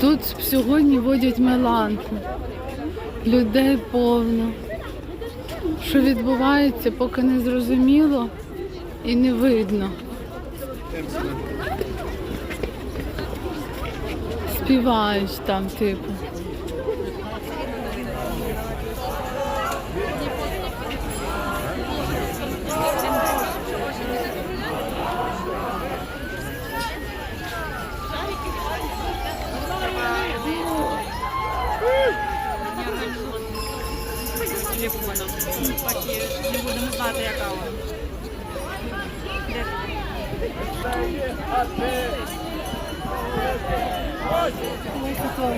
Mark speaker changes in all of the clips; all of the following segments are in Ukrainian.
Speaker 1: Тут сьогодні водять меланку. Людей повно. Що відбувається, поки не зрозуміло і не видно. Співають там, типу.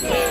Speaker 2: Зараз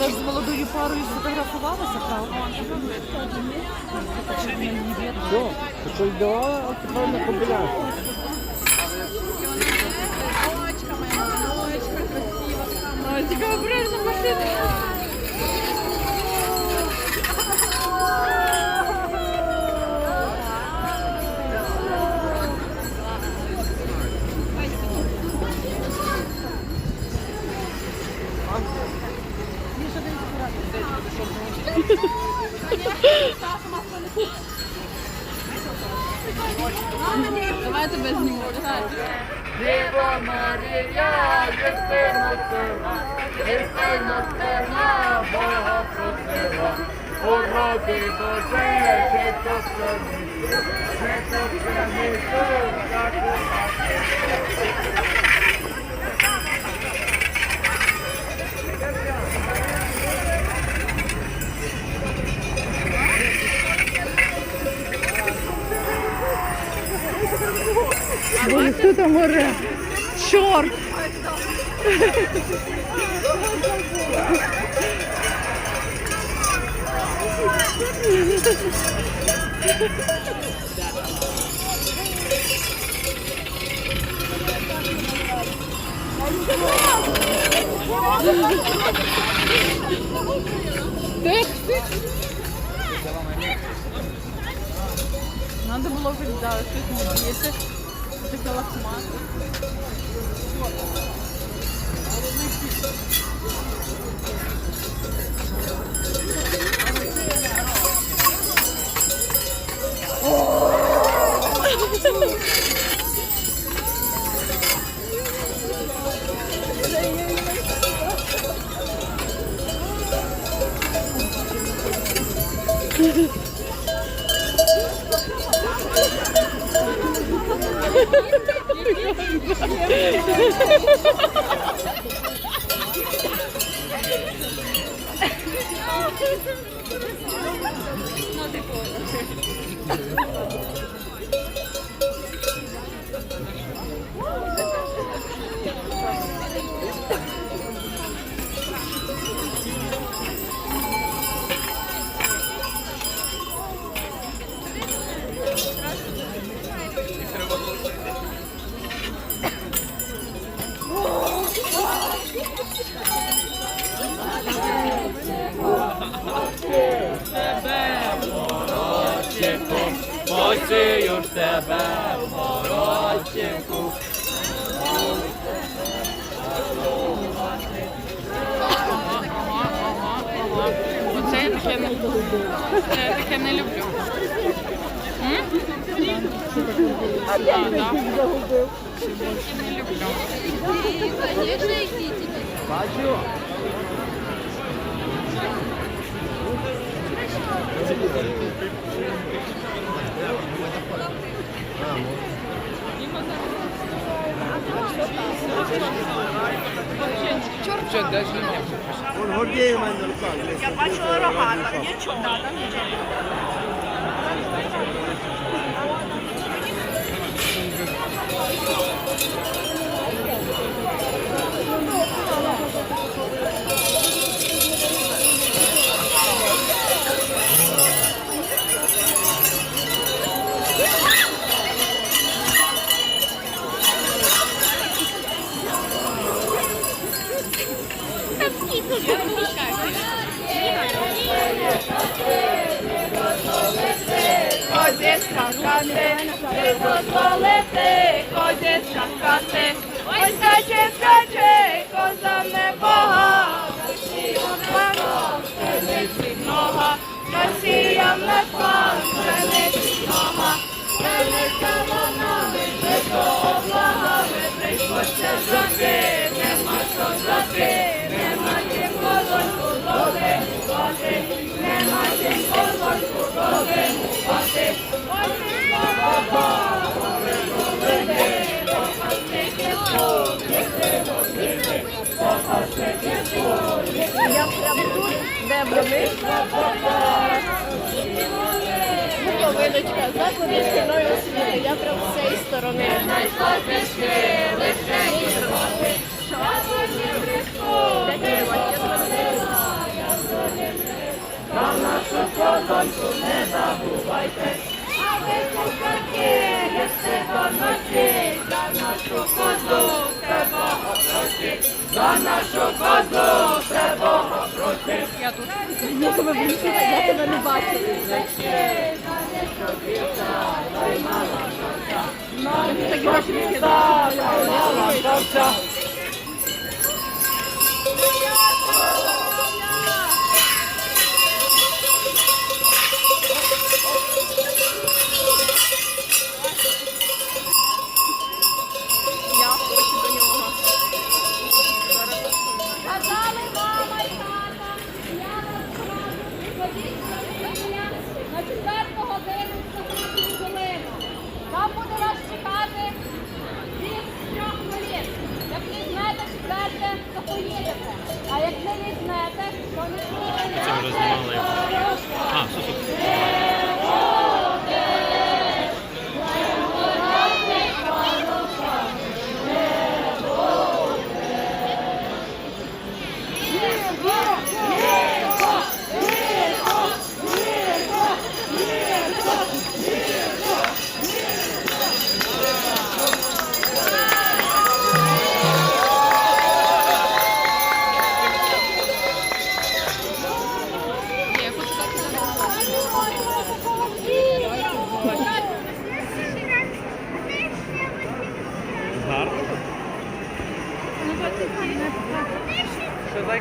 Speaker 2: Вона ж з молодою парою сфотографувалася, правда?
Speaker 3: Все, що йдала, а тепер на кобиляк.
Speaker 2: Тільки обережно машини. обережно я Viva María,
Speaker 4: este Moctezuma, este Moctezuma va a prosperar. Por lo que posee, se toca mi, se toca mi, se toca mi.
Speaker 1: Боже, хто там оре? Чорт!
Speaker 2: Надо було виглядати, щось Така лохмата.
Speaker 4: Mm-hmm. Тебе в морозчику.
Speaker 2: Оце я таке не, я таке не люблю. М? А, да. Не люблю.
Speaker 3: Бачу. Вон Oraya hemen de Ya başları hala geç onlardan Thank
Speaker 5: you. Скакати, не дозволити, ходять скакати. Ой, скаче, скаче, коза не бога, Росія не нога, Росія не я прям тут, де вони, Половиночка, заклади стіною освіти, я прям з цієї сторони. Нашу козоньку не забувайте, а ви кухарки, їсти до за нашу козу треба опросить, за нашу козу треба опросить.
Speaker 2: Я тут.
Speaker 5: Я тебе я тебе не бачила.
Speaker 2: Такі ваші міські
Speaker 5: Я Це
Speaker 3: не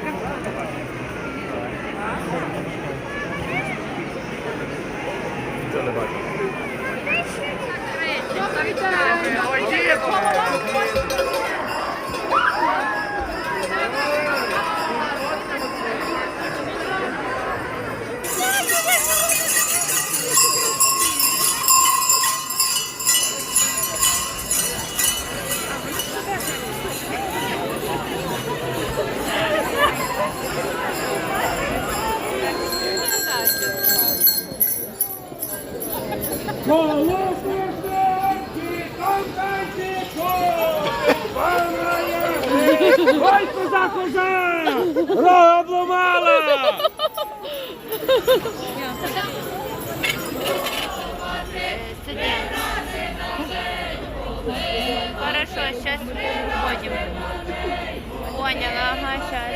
Speaker 3: Ой, коза, коза! Рога обломала!
Speaker 5: Хорошо, сейчас ходим. Поняла, ага, сейчас.